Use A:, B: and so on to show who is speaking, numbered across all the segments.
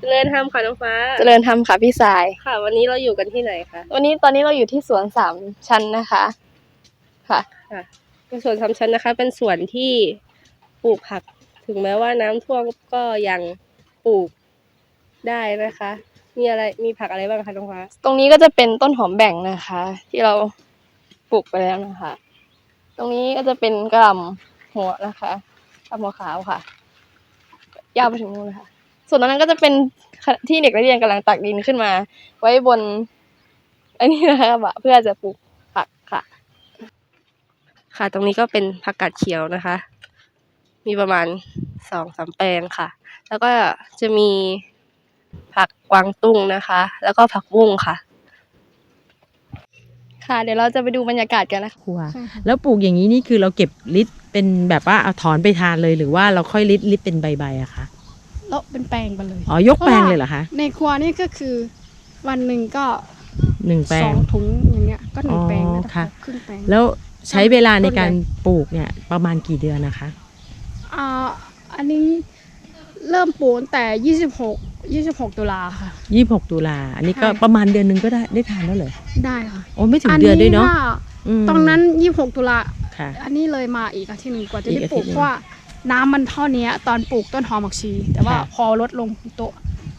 A: เจริญธรรมค่ะน้องฟ้า
B: เจริญธรรมค่ะพี่สาย
A: ค่ะ วันนี้เราอยู่กันที่ไหนคะ
B: วันนี้ตอนนี้เราอยู่ที่สวนสามชั้นนะคะ ค่ะ
A: ค่ะเป็นสวนสามชั้นนะคะ เป็นสวนที่ปลูกผัก ถึงแม้ว่าน้ำท่วมก็ยังปลูกได้นะคะ มีอะไรมีผักอะไรบ้างคะน้องฟ้า
B: ตรงนี้ก็จะเป็นต้นหอมแบ่งนะคะ ที่เราปลูกไปแล้วนะคะ ตรงนี้ก็จะเป็นกระหล่ำหัวนะคะกระหล่ำหัวขาวค่ะ ยาวไปถึงนู้นเลยค่ะ ส่วนตรงนั้นก็จะเป็นที่เด็กนักเรียนกำลังตักดินขึ้นมา ไว้บนอันนี้นะคะบะเพื่อจะปลูกผักค่ะ
A: ค่ะ ตรงนี้ก็เป็นผักกาดเขียวนะคะ มีประมาณสองสามแปลงค่ะ แล้วก็จะมีผักกวางตุ้งนะคะ แล้วก็ผักบุ้งค่ะ
B: ค่ะ เดี๋ยวเราจะไปดูบรรยากาศกันนะคะ
C: ครัวแล้วปลูกอย่างนี้นี่คือเราเก็บลิตรเป็นแบบว่าเอาถอนไปทานเลยหรือว่าเราค่อยลิตรลิตรเป็นใบๆอะคะ
D: แล้วเป็นแปลงไปเลย
C: อ๋อยกแปลงเลยเหรอคะ
D: ในครัวนี่ก็คือวันหนึ่งก็
C: หนึ่งแปล
D: สองงถุงอย่างเงี้ยก็หนึ่ง
C: อ๋อ
D: แปลงนะ
C: ค่ะ
D: ครึ่งแปลง
C: แล้วใช้เวลาในการ
D: ต้นใหญ่
C: ปลูกเนี่ยประมาณกี่เดือนนะคะ
D: อ่าอันนี้เริ่มปลูกตั้งแต่ยี่สิบหกยี่สิบหกตุลาค่ะ
C: 26 ตุลา อันนี้ก็
D: ใช่
C: ประมาณเดือนหนึงก็ได้ได้ทานแล้วเหรอ
D: ได้ค่ะ
C: โอ้ไม่ถึงเดือนด้วยเนาะ
D: อั
C: อืม
D: ตรงนั้นยี่สิบหกตุลา
C: ค่ะ
D: อันนี้เลยมาอีกอาทิตย์หนึ่งกว่าจะ
C: อีก
D: ได้
C: อา
D: ป
C: ทิ
D: ลู
C: ต
D: ก
C: ย์หนึ่ง
D: เพราะว่า น้ำมันเท่านี้ตอนปลูกต้นหอมผักชี แต่ว่า
C: ค่ะ
D: พอลดลงโตะ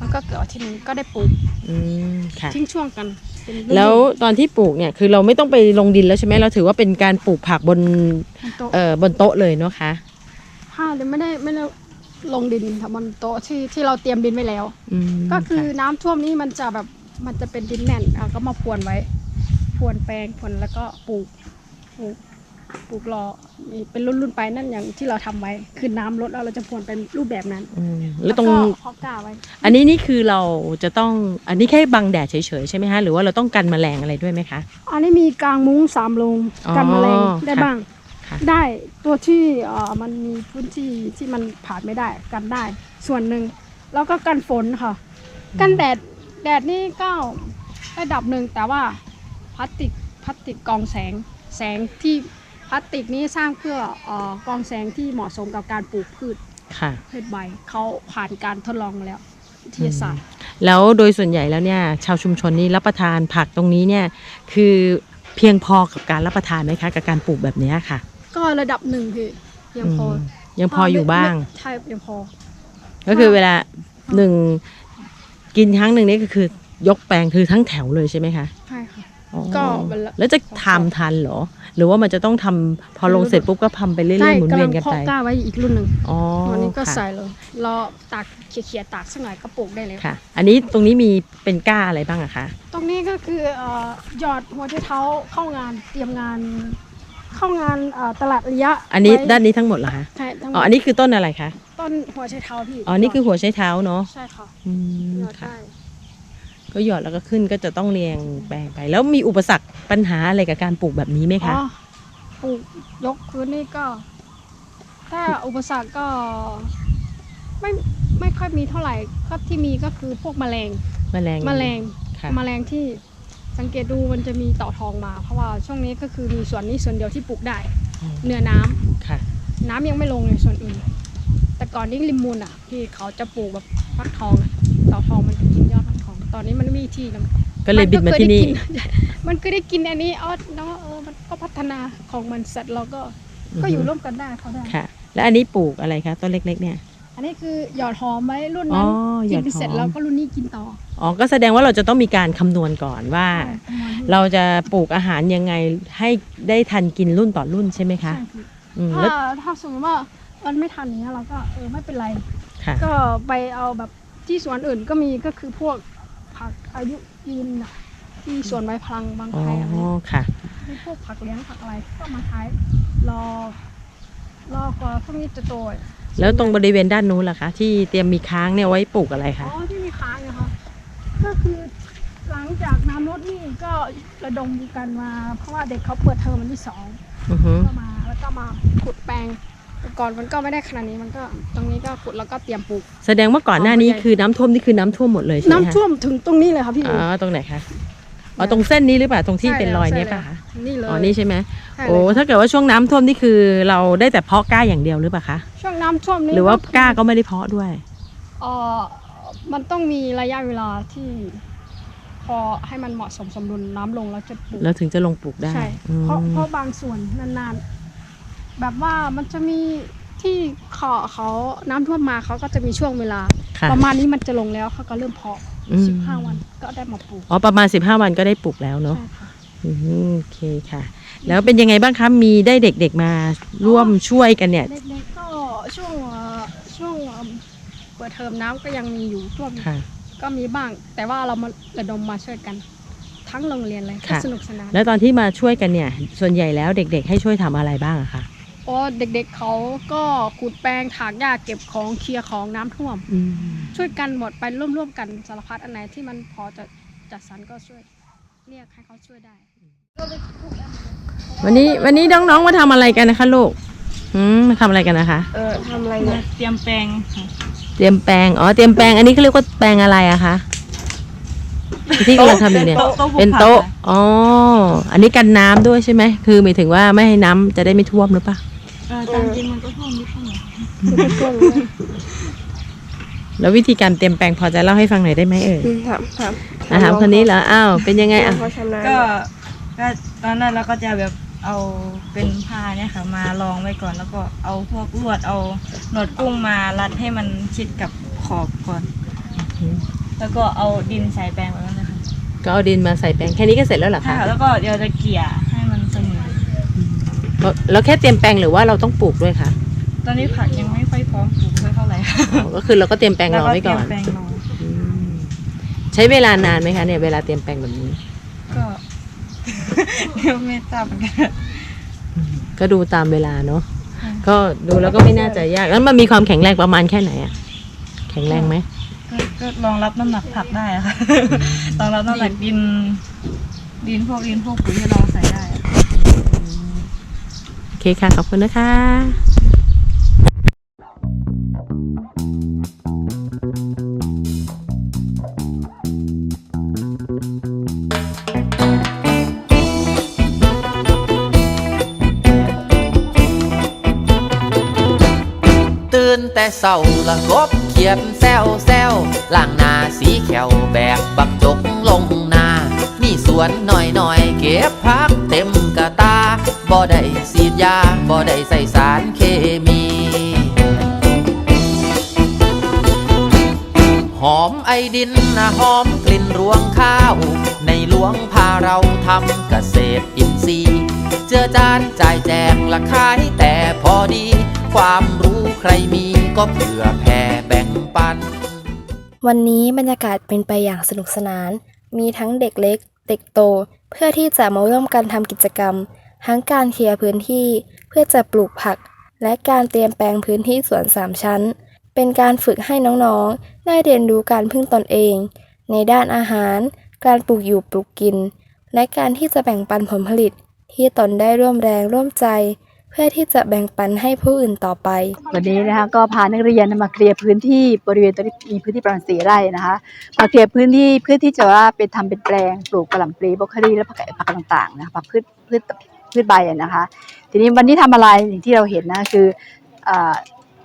D: มันก็เกิดอาทิตย์หนึ่งก็ได้ปลูก
C: อืมค่ะ
D: ทิ้งช่วงกันเป็นฤดู
C: แล้วตอนที่ปลูกเนี่ยคือเราไม่ต้องไปลงดินแล้วใช่ไหมเราถือว่าเป็นการปลูกผักบน
D: เป็นโต๊ะ
C: เอ่อบนโต๊ะเลยเนาะคะ
D: ผ้าเลยไม่ได้ไม่ได้ลงดินค่ะบนโต๊ะที่ที่เราเตรียมดินไว้แล้ว
C: อืม
D: ก็คือ
C: ค่ะ
D: น้ำท่วมนี้มันจะแบบมันจะเป็นดินแน่นอะก็มาพรวนไว้พรวนแปลงพรวนแล้วก็ปลูกปลูก ปลูกรอมีเป็นรุ่นๆไปนั่นอย่างที่เราทำไว้คือน้ำลดแล้วเราจะพรวนเป็นรูปแบบนั้น
C: อืมแล้วตรง
D: ก็เพอกล้าไว้
C: อันนี้นี่คือเราจะต้องอันนี้แค่บังแดดเฉยๆใช่ไหมคะหรือว่าเราต้องกันแมลงอะไรด้วยไหมคะ
D: อันนี้มีกลางมุ้งสามลง
C: อ๋อ
D: กันแมลงได้
C: ค่ะ
D: บ้าง
C: ค่ะ
D: ได้ตัวที่เอ่อมันมีพื้นที่ที่มันผ่านไม่ได้กันได้ ส่วนหนึ่งแล้วก็กันฝนค่ะ กันแดดแดดนี่ก็ระดับหนึ่งแต่ว่าพลาสติกพลาสติกกรองแสงแสงที่พ ลาสติกนี้สร้างเพื่อเอ่อกรองแสงที่เหมาะสมกับการปลูกพืช
C: ค่ะ
D: พืชใบเขาผ่านการทดลองมาแล้ววิทยาศาสตร์
C: แล้วโดยส่วนใหญ่แล้วเนี่ยชาวชุมชนนี้รับประทานผักตรงนี้เนี่ยคือเพียงพอกับการรับประทานไหมคะ กับการปลูกแบบเนี้ยค่ะ
D: ก็ระดับหนึ่งคือยังพอ
C: มยังพออยู่บ้าง
D: ใช่ยังพอ
C: ก็คือเวลาหนึ่งกินครั้งหนึ่งนี่ก็คือยกแปลงคือทั้งแถวเลยใช่ไหมคะ
D: ใช่ค่ะ
C: อ๋อ
D: ก็วันละ
C: แล้วจะทำทันเหรอ หรือว่ามันจะต้องทำพอลงเสร็จปุ๊บก็ทำไปเรื่อยๆหมุน
D: กำ
C: เวี
D: ลั
C: ยนกัน
D: เพาะ
C: ไป
D: กล้าไว้อีกรุ่นหนึ่ง
C: อ๋อ
D: วันนี้ก็
C: ค่ะ
D: ใส่เลยรอตากเขี่ยๆตากสักหน่อยก็ปลูกได้เลย
C: ค่ะ อันนี้ตรงนี้มีเป็นก้าอะไรบ้างอะคะ
D: ตรงนี้ก็คือเอ่อหยอดหัวใจเท้าเข้างานเตรียมงาน เข้างานเอ่อตลาดระยะ
C: อันนี้
D: ไว้
C: ด้านนี้ทั้งหมดเหรอคะ
D: ใช่ทั้งหม
C: อ๋อ
D: ด
C: อันนี้คือต้นอะไรคะ
D: ต้นหัวใจเท้าพี่
C: อ๋อ นี่คือหัวใช้เท้าเนาะ
D: ใช่ค่ะ
C: อืม
D: หยอด
C: ค่ะ
D: ได้
C: ก็หยอดแล้วก็ขึ้นก็จะต้องเรียงแปลงไป แล้วมีอุปสรรคปัญหาอะไรกับการปลูกแบบนี้ไหมคะ
D: อ๋อปลูกยกพื้นนี่ก็ ถ้าอุปสรรคก็ไม่ไม่ค่อยมีเท่าไหร่ก็ที่มีก็คือพวกแมลง
C: แมลง
D: แมลง
C: ค่ะ
D: แมลงที่สังเกตดูมันจะมีเต่าทองมา เพราะว่าช่วงนี้ก็คือมีส่วนนี้ส่วนเดียวที่ปลูกได้
C: อ๋อ
D: เนื้อน้ำ
C: ค่ะ
D: น้ำยังไม่ลงในส่วนอื่น แต่ก่อนนี้ริมมูลอะที่เขาจะปลูกแบบฟักทองอะเต่าทองมัน ตอนนี้มันไม่มีที่แล้ว
C: ก็เลยบินมาที่นี่
D: มันก็ได้กินอันนี้อ๋อเนาะเออมันก็พัฒนาของมันเสร็จเราก็ก็อยู่ร่วมกันได้เขาได้
C: ค่ะ แล้วอันนี้ปลูกอะไรคะต้นเล็ก ๆ เนี่ย
D: อันนี้คือหยอดหอมไว้รุ่น
C: อ๋อ
D: นั้น
C: หย
D: กิ
C: อด
D: นเสร็จ
C: หอม
D: แล้วก็รุ่นนี้กินต่อ
C: อ๋อก็แสดงว่าเราจะต้องมีการคำนวณก่อนว่า
D: ใช่ประมาณนี้
C: เราจะปลูกอาหารยังไงให้ได้ทันกินรุ่นต่อรุ่นใช่ไหมคะ
D: ใช่พี่
C: อืม
D: ถ้า
C: แล้ว
D: ถ้าสมมติว่ามันไม่ทันเนี้ยเราก็เออไม่เป็นไร
C: ค่ะ
D: ก็ไปเอาแบบที่สวนอื่นก็มีก็คือพวก ผักอายุยืนน่ะที่สวนใบพลังบาง
C: อ๋อ
D: ไทรอะไร
C: ค่ะ
D: มีพวกผักเลี้ยงผักอะไรก็มาใช้รอ รอกว่าพวกนี้จะโตอะ
C: แล้วตรงบริเวณด้านนู้นล่ะคะ ที่เตรียมมีค้างเนี่ยไว้ปลูกอะไร
D: อ๋
C: คะ
D: อที่มีค้างนะคะก็คือหลังจากน้ำลดนี่ก็ระดมกันมา เพราะว่าเด็กเขาเปิดเทอมวันที่สอง
C: อือฮึ
D: ก็มาแล้วก็มาขุดแปลงแต่ ก่อนมันก็ไม่ได้ขนาดนี้มันก็ตรงนี้ก็ขุดแล้วก็เตรียมปลูก
C: แสดงว่าก่อนหน้านี้คือน้ำท่วมนี่คือน้ำท่วมหมดเลยใช่ไหมคะ
D: น้ำท่วมถึงตรงนี้เลยค่ะพี่
C: อ๋อตรงไหนคะอ๋อตรงเส้นนี้หรือเปล่าตรงที่เป็นรอยเนี้ยป่ะคะ
D: นี่เลย
C: อ๋อนี่ใช่ไหม
D: ใช่เลย
C: โอ้ถ้าเกิดว่าช่วงน้ำท่วมนี่คือเราได้แต่เพาะกล้าอย่างเดียวหรือเปล่าคะ
D: ช่วงน้ำท่วมนี่
C: หรือว่า
D: คื
C: กล้าก็ไม่ได้เพาะด้วย
D: เอ่อมันต้องมีระยะเวลาที่ พอให้มันเหมาะสมสมดุลน้ำลงแล้วจะปลูก
C: แล้วถึงจะลงปลูกได้
D: ใช่
C: อืม
D: เพราะเพราะบางส่วนนานๆ แบบว่ามันจะมีที่เขาเขาน้ำท่วมมาเขาก็จะมีช่วงเวลา
C: ค่ะ
D: ประมาณนี้มันจะลงแล้วเขาก็เริ่มเพาะ
C: อืม
D: สิบห้าวันก็ได้มาปลูก
C: อ๋อประมาณ 15 วันก็ได้ปลูกแล้วเนาะ
D: ใช่ค่ะ
C: อืมโอเคค่ะ แล้วเป็นยังไงบ้างคะมีได้เด็กๆมาร่วมช่วยกันเนี่ย
D: เด็กๆก็ช่วงเอ่อช่วงเอ่อเปิดเทอมน้ำก็ยังมีอยู่ท่วม
C: ค่ะ
D: ก็มีบ้าง แต่ว่าเรามาระดมมาช่วยกัน ทั้งโรงเรียนเลยก็
C: ค่ะ
D: สนุกสนาน
C: แล้วตอนที่มาช่วยกันเนี่ย ส่วนใหญ่แล้วเด็กๆ ให้ช่วยทำอะไรบ้างอะคะ
D: เพราะเด็กๆเขาก็ขุดแปลงถากหญ้าเก็บของเคลียร์ของน้ำท่วม
C: อืม
D: ช่วยกันหมดไปร่วมๆกันสารพัดอันไหนที่มันพอจะจัดสรรก็ช่วย เรียกให้เขาช่วยได้
C: วันนี้วันนี้น้องๆมาทำอะไรกันนะคะลูกอืมมาทำอะไรกันนะคะ
B: เออทำอะไรเนี่ยเตรียมแปลงค่ะ
C: เตรียมแปลงอ๋อเตรียมแปลงอันนี้เขาเรียกว่าแปลงอะไรอะคะที่กำลังทำอยู่เนี่ย เป็นโต๊ะอ๋ออันนี้กันน้ำด้วยใช่ไหมคือหมายถึงว่าไม่ให้น้ำจะได้ไม่ท่วมหรือเป ล่า
B: ตามจริงมันก็ท่วมนิดหน่อย
C: แล้ววิธีการเตรียมแปลงพอจะเล่าให้ฟังหน่อยได้ไหมเอ่ย
B: ถามถาม
C: อะถามคนนี้เหรออ้าวเป็นยังไงอะ
B: เขาชำนาญ
E: ก็ก็ตอนนั้นเราก็จะแบบเอาเป็นผ้าเนี่ยค่ะมารองไว้ก่อนแล้วก็เอาพวกลวดเอาหนวดกุ้งมารัดให้มันชิดกับขอบก่อน แล้วก็เอาดินใส่แปรงไว้แล้วนะคะ
C: ก็เอาดินมาใส่แปลงแค่นี้ก็เสร็จแล้วเหรอ
E: ใช่
C: คะ
E: ค่ะแล้วก็เดี๋ยวจะเกี่ยให้มันเสมอ
C: แล้วแค่เตรียมแปลงหรือว่าเราต้องปลูกด้วยคะ
E: ตอนนี้ผักยังไม่ค่อยพร้อมปลูกเท่าไหร่ค่ะ
C: อ๋อก็คือเราก็เตรียมแปลงรอไว้ก่อน
E: แล้วเตรียมแปรงรอ
C: อืมใช้เวลานานไหมคะเนี่ยเวลาเตรียมแปลงแบบนี้
E: ก็เดี๋ยวไม่ทราบเหมือนกัน
C: ก็ดูตามเวลาเนาะ
E: ค่ะ
C: ก็ดูแล้วก็ไม่น่าจะยากแล้วมันมีความแข็งแรงประมาณแค่ไหนอะแข็งแรงไหม
E: ก็ก็รองรับน้ำหนักผักได้อะค่ะรองรับน้ำหนักดิน ดินพวกดินพวกปุ๋ยที่เราใส่ได้อะ
C: โอ เคค่ะ ขอบคุณนะคะ
F: ตื่นแต่เศร้าละกบเขียนแซวแซวล่างนาสีแขวแบกบักจกลงนา มีสวนหน่อยหน่อยเก็บพักเต็มกระต บ่ได้สีดยาบ่ได้ใส่สารเคมี หอมไอดินนะหอมกลิ่นรวงข้าว ในหลวงพาเราทำเกษตรอินทรีย์เจือจานจ่ายแจกละขายแต่พอดี ความรู้ใครมีก็เผื่อแผ่แบ่งปัน
G: วันนี้บรรยากาศเป็นไปอย่างสนุกสนาน มีทั้งเด็กเล็ก เด็กโต เพื่อที่จะมาร่วมกันทำกิจกรรม ทั้งการเคลียร์พื้นที่เพื่อจะปลูกผัก และการเตรียมแปลงพื้นที่สวนสามชั้น เป็นการฝึกให้น้องๆ ได้เรียนรู้การพึ่งตนเอง ในด้านอาหาร การปลูกอยู่ปลูกกิน และการที่จะแบ่งปันผลผลิต ที่ตนได้ร่วมแรงร่วมใจ เพื่อที่จะแบ่งปันให้ผู้อื่นต่อไป
H: วันนี้นะคะก็พานักเรียนมาเคลียร์พื้นที่บริเวณตรงนี้มีพื้นที่ประมาณสี่ไร่นะคะมาเคลียร์พื้นที่เพื่อที่จะว่าเป็นทำเป็นแปลงปลูกกระหล่ำปลีบรอกโคลีและผักผักต่างๆนะคะผักพืชพืช พืชใบอะนะคะ ทีนี้วันนี้ทำอะไรอย่างที่เราเห็นนะคือเอ่อ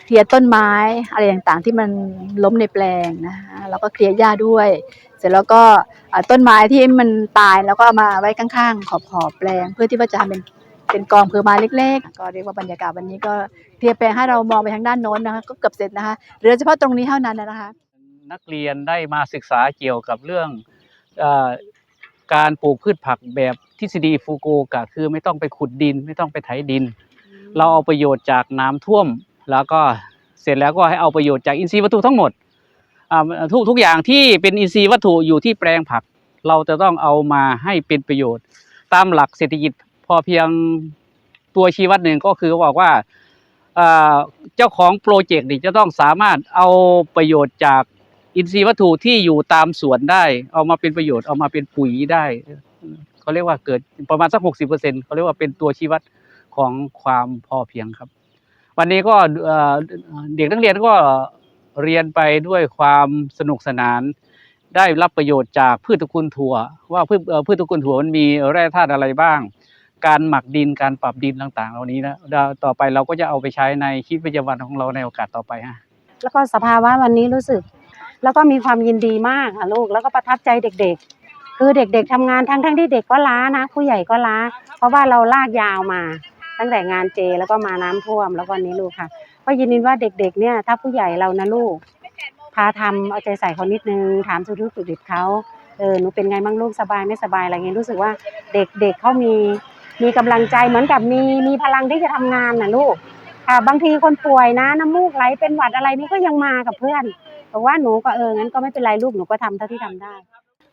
H: เคลียร์ต้นไม้อะไรต่างๆที่มันล้มในแปลงนะคะแล้วก็เคลียร์หญ้าด้วย เสร็จแล้วก็ต้นไม้ที่มันตายแล้วก็เอามาไว้ข้างๆ ขอบๆแปลง เพื่อที่ว่าจะทำเป็นเป็นกองเพลิงไม้เล็กๆ ก็เรียกว่าบรรยากาศวันนี้ก็เคลียร์แปลงให้เรามองไปทางด้านโน้นนะคะก็เกือบเสร็จนะคะเหลือเฉพาะตรงนี้เท่านั้นนะคะ
I: นักเรียนได้มาศึกษาเกี่ยวกับเรื่อง การปลูกพืชผักแบบทฤษฎีฟูโกกะคือไม่ต้องไปขุดดิน ไม่ต้องไปไถดิน เราเอาประโยชน์จากน้ำท่วม แล้วก็เสร็จแล้วก็ให้เอาประโยชน์จากอินทรีย์วัตถุทั้งหมดอ่าทุกทุกอย่างที่เป็นอินทรีย์วัตถุอยู่ที่แปลงผัก เราจะต้องเอามาให้เป็นประโยชน์ ตามหลักเศรษฐกิจพอเพียงตัวชี้วัดหนึ่งก็คือบอกว่าอ่าเจ้าของโปรเจกต์นี่จะต้องสามารถเอาประโยชน์จาก อินทรีย์วัตถุที่อยู่ตามสวนได้ เอามาเป็นประโยชน์เอามาเป็นปุ๋ยได้เขาเรียกว่าเกิดประมาณสักหกสิบเปอร์เซ็นเขาเรียกว่าเป็นตัวชี้วัดของความพอเพียงครับ วันนี้ก็เด็กนักเรียนก็เรียนไปด้วยความสนุกสนาน ได้รับประโยชน์จากพืชตระกูลถั่ว ว่าพืชพืชตระกูลถั่วมันมีแร่ธาตุอะไรบ้าง การหมักดินการปรับดินต่างๆ เหล่านี้นะต่อไปเราก็จะเอาไปใช้ในชีวิตประจำวันของเราในโอกาสต่อไปฮะ
J: แล้วก็สภาวะวันนี้รู้สึก แล้วก็มีความยินดีมากค่ะลูกแล้วก็ประทับใจเด็กๆ คือเด็กๆทำงานทั้งทั้งๆที่เด็กก็ล้านะ ผู้ใหญ่ก็ล้า เพราะว่าเราลากยาวมา ตั้งแต่งานเจแล้วก็มาน้ำท่วมแล้วก็นี้ลูกค่ะก็ยินดีว่าเด็กๆเนี่ยถ้าผู้ใหญ่เรานะลูก พาทำเอาใจใส่เขานิดนึงถามสุขทุกสุดิบเขาเออหนูเป็นไงบ้างลูกสบายไม่สบายอะไรเงี้ยรู้สึกว่าเด็กๆเขามีมีกำลังใจเหมือนกับมีมีพลังที่จะทำงานนะลูกค่ะบางทีคนป่วยนะน้ำมูกไหลเป็นหวัดอะไรนี่ก็ยังมากับเพื่อน บอกว่าหนูก็เอองั้นก็ไม่เป็นไรลูกหนูก็ทำเท่าที่ทำได้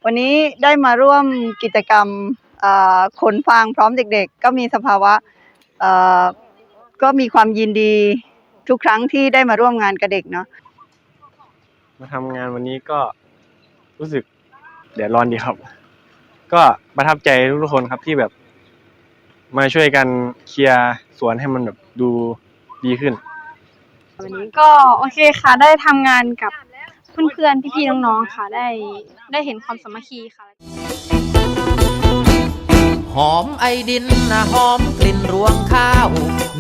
K: วันนี้ได้มาร่วมกิจกรรมเอ่อขนฟางพร้อมเด็กๆ ก็มีสภาวะเอ่อก็มีความยินดีทุกครั้งที่ได้มาร่วมงานกับเด็กเนาะ
L: มาทำงานวันนี้ก็รู้สึกเดือดร้อนดีครับ ก็ประทับใจทุกๆคนครับที่แบบ มาช่วยกันเคลียร์สวนให้มันแบบดูดีขึ้น
M: ก็โอเคค่ะได้ทำงานกับเพื่อนๆพี่ๆน้องๆค่ะได้ได้เห็นความสามัคคีค่ะ
F: หอมไอดินนะหอมกลิ่นรวงข้าว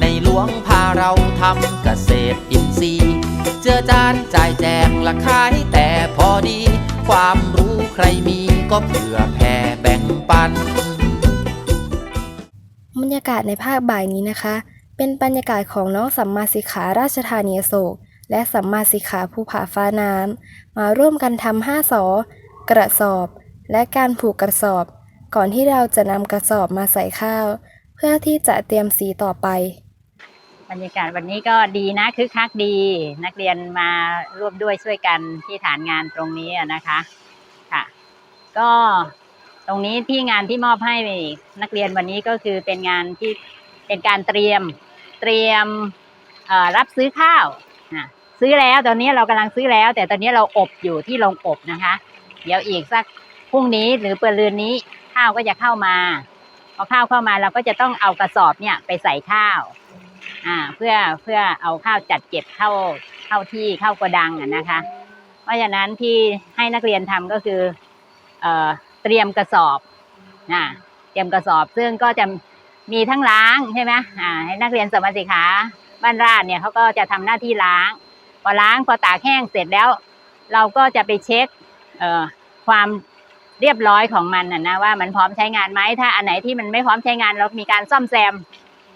F: ในหลวงพาเราทำเกษตรอินทรีย์ เจือจานจ่ายแจกละขายแต่พอดี ความรู้ใครมีก็เผื่อแผ่แบ่งปัน
G: บรรยากาศในภาคบ่ายนี้นะคะ เป็นบรรยากาศของน้องสัมมาสิกขาราชธานีโศก และสัมมาสิกขาภูผาฟ้าน้ำ มาร่วมกันทำห้าสอกระสอบ และการผูกกระสอบ ก่อนที่เราจะนำกระสอบมาใส่ข้าว เพื่อที่จะเตรียมสีต่อไป
N: บรรยากาศวันนี้ก็ดีนะคึกคักดี นักเรียนมาร่วมด้วยช่วยกันที่ฐานงานตรงนี้นะคะค่ะ ก็ตรงนี้ที่งานที่มอบให้นักเรียนวันนี้ก็คือเป็นงานที่เป็นการเตรียม เตรียมรับซื้อข้าวซื้อแล้วตอนนี้เรากำลังซื้อแล้ว แต่ตอนนี้เราอบอยู่ที่โรงอบนะคะ เดี๋ยวอีกสักพรุ่งนี้หรือเปลือนนี้ข้าวก็จะเข้ามาพอข้าวเข้ามาเราก็จะต้องเอากระสอบเนี่ยไปใส่ข้าวอ่าเพื่อเพื่อเอาข้าวจัดเก็บเข้าเข้าที่เข้ากระดังอะนะคะ เพราะฉะนั้นที่ให้นักเรียนทำก็คือเอ่อเตรียมกระสอบนะเตรียมกระสอบซึ่งก็จะ มีทั้งล้างใช่ไหมอ่าให้นักเรียนสมาสิกขาบ้านราชเนี่ยเขาก็จะทำหน้าที่ล้าง พอล้างพอตากแห้งเสร็จแล้ว เราก็จะไปเช็คเอ่อความเรียบร้อยของมันนะนะว่ามันพร้อมใช้งานไหมถ้าอันไหนที่มันไม่พร้อมใช้งานเรามีการซ่อมแซม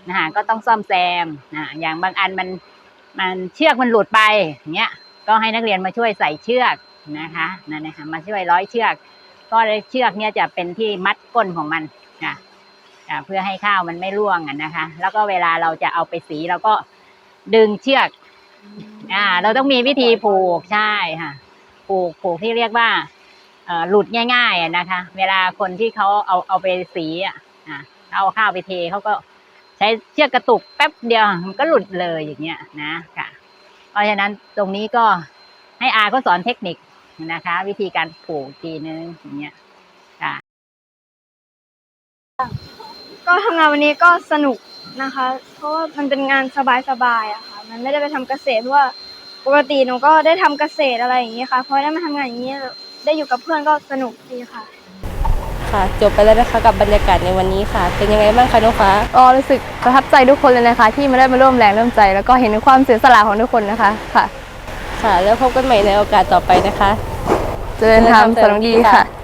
N: นะคะก็ต้องซ่อมแซมนะอย่างบางอันมันมันเชือกมันหลุดไปอย่างเงี้ยก็ให้นักเรียนมาช่วยใส่เชือกนะคะนั่นนะคะมาช่วยร้อยเชือก ก็เลยเชือกเนี่ยจะเป็นที่มัดก้นของมันนะ เพื่อให้ข้าวมันไม่ร่วงอะนะคะ แล้วก็เวลาเราจะเอาไปสีเราก็ดึงเชือกอ่า เราต้องมีวิธีผูกใช่ค่ะ ผูกผูกที่เรียกว่าเอ่อหลุดง่ายๆอะนะคะ เวลาคนที่เขาเอาเอาไปสีอะอ่าเอาข้าวไปเทเขาก็ใช้เชือกกระตุกแป๊บเดียวมันก็หลุดเลยอย่างเงี้ยนะค่ะ เพราะฉะนั้นตรงนี้ก็ให้อาเขาสอนเทคนิคนะคะ วิธีการผูกทีนึงอย่างเงี้ยค่ะ
M: ก็ทำงานวันนี้ก็สนุกนะคะ เพราะว่ามันเป็นงานสบายๆอะค่ะ มันไม่ได้ไปทำเกษตรเพราะว่าปกติหนูก็ได้ทำเกษตรอะไรอย่างนี้ค่ะพอได้มาทำงานอย่างนี้ได้อยู่กับเพื่อนก็สนุกดีค่ะ
A: ค่ะ จบไปแล้วนะคะกับบรรยากาศในวันนี้ค่ะ เป็นยังไงบ้างคะน้องฟ้า
B: ก็รู้สึกประทับใจทุกคนเลยนะคะ ที่มาได้มาร่วมแรงร่วมใจ แล้วก็เห็นถึงความเสียสละของทุกคนนะคะค่ะ
A: ค่ะ แล้วพบกันใหม่ในโอกาสต่อไปนะคะ
B: เจริญธรรมสนุกดีค่ะ